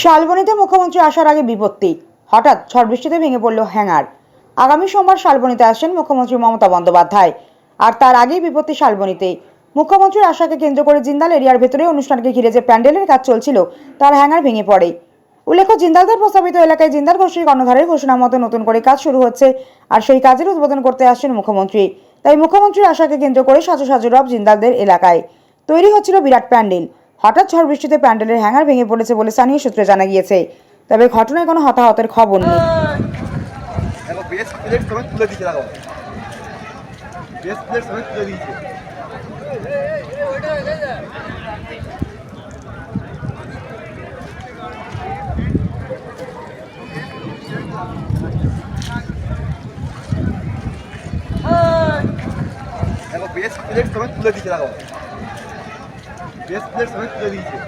শালবনীতে মুখ্যমন্ত্রী আসার আগে বিপত্তি। হঠাৎ ঝড় বৃষ্টিতে ভেঙে পড়ল হ্যাঙ্গার। আগামী সোমবার শালবনীতে আসছেন মুখ্যমন্ত্রী মমতা বন্দ্যোপাধ্যায়। আর তার আগেই বিপত্তি শালবনীতে। মুখ্যমন্ত্রীর আশাকে কেন্দ্র করে জিন্দাল এরিয়ার ভেতরে অনুষ্ঠানকে ঘিরে যে প্যান্ডেলের কাজ চলছিল, তার হ্যাঙ্গার ভেঙে পড়ে। উল্লেখ্য, জিন্দালদের প্রস্তাবিত এলাকায় জিন্দাল গোষ্ঠীর কর্ণধারের ঘোষণা মতো নতুন করে কাজ শুরু হচ্ছে আর সেই কাজের উদ্বোধন করতে আসছেন মুখ্যমন্ত্রী। তাই মুখ্যমন্ত্রীর আশাকে কেন্দ্র করে সাজু সাজু রব জিন্দালদের এলাকায়। তৈরি হচ্ছিল বিরাট প্যান্ডেল। হঠাৎ ঝড় বৃষ্টিতে প্যান্ডেলের হ্যাঙ্গার ভেঙে পড়েছে বলে স্থানীয় সূত্রে জানা গিয়েছে। তবে ঘটনায় কোনো হতাহতের খবর নেই। বেশ প্লেট সমেত তুলে দিচ্ছে બેસ્ટ પ્લેસ રદ કરી છે.